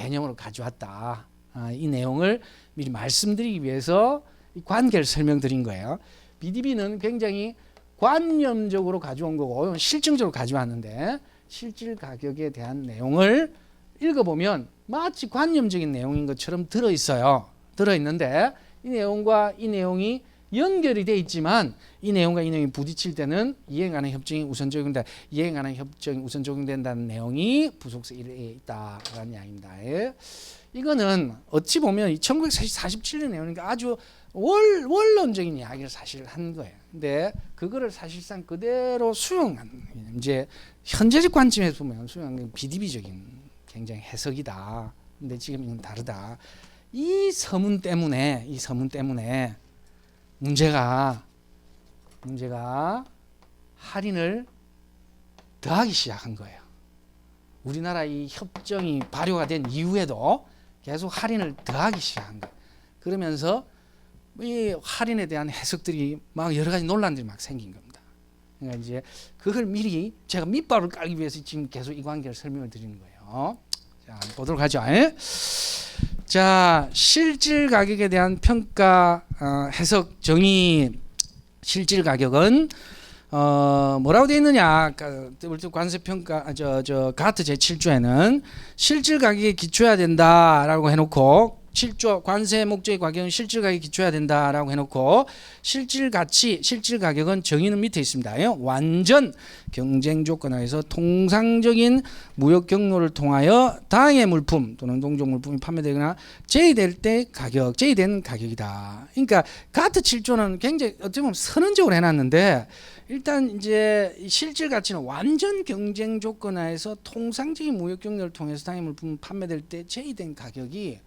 개념으로 가져왔다. 아, 이 내용을 미리 말씀드리기 위해서 이 관계를 설명드린 거예요. BDB는 굉장히 관념적으로 가져온 거고 실증적으로 가져왔는데 실질 가격에 대한 내용을 읽어보면 마치 관념적인 내용인 것처럼 들어 있어요. 들어 있는데 이 내용과 이 내용이 연결이 돼 있지만 이 내용과 이 내용이 부딪힐 때는 이행하는 협정이 우선 적용된다. 이행하는 협정이 우선 적용된다는 내용이 부속서 1에 있다라는 이야기입니다. 예. 이거는 어찌 보면 1947년 내용이니까 아주 월, 원론적인 이야기를 사실 한 거예요. 근데 그거를 사실상 그대로 수용한 이제 현재적 관점에서 보면 수용한 게 비디비적인 굉장히 해석이다. 근데 지금 이건 다르다. 이 서문 때문에 이 서문 때문에 문제가 문제가 할인을 더하기 시작한 거예요. 우리나라 이 협정이 발효가 된 이후에도 계속 할인을 더하기 시작한 거예요. 그러면서 이 할인에 대한 해석들이 막 여러 가지 논란들이 막 생긴 겁니다. 그러니까 이제 그걸 미리 제가 밑밥을 깔기 위해서 지금 계속 이 관계를 설명을 드리는 거예요. 자, 보도록 하죠. 예? 자, 실질 가격에 대한 평가 어, 해석 정의 실질 가격은 어, 뭐라고 되어 있느냐? WTO 관세 평가 저저 가트 제 7조에는 실질 가격에 기초해야 된다라고 해 놓고 7조 관세 목적의 가격은 실질 가격에 기초해야 된다라고 해 놓고 실질 가치, 실질 가격은 정의는 밑에 있습니다. 예? 완전 경쟁 조건 하에서 통상적인 무역 경로를 통하여 당의 물품 또는 동종 물품이 판매되거나 제의될 때 가격, 제의된 가격이다. 그러니까 가트 7조는 굉장히 어떻게 보면 선언적으로 해놨는데 일단 이제 이 실질 가치는 완전 경쟁 조건 하에서 통상적인 무역 경로를 통해서 당의 물품 판매될 때 제의된 가격이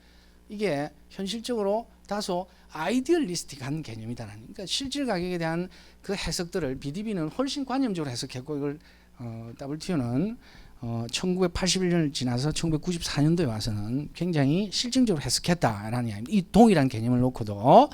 이게 현실적으로 다소 아이디얼리스틱한 개념이다라는 그러니까 실질 가격에 대한 그 해석들을 BDB는 훨씬 관념적으로 해석했고 이걸 어, WTO는 어, 1981년을 지나서 1994년도에 와서는 굉장히 실증적으로 해석했다라는 이야기입니다. 이 동일한 개념을 놓고도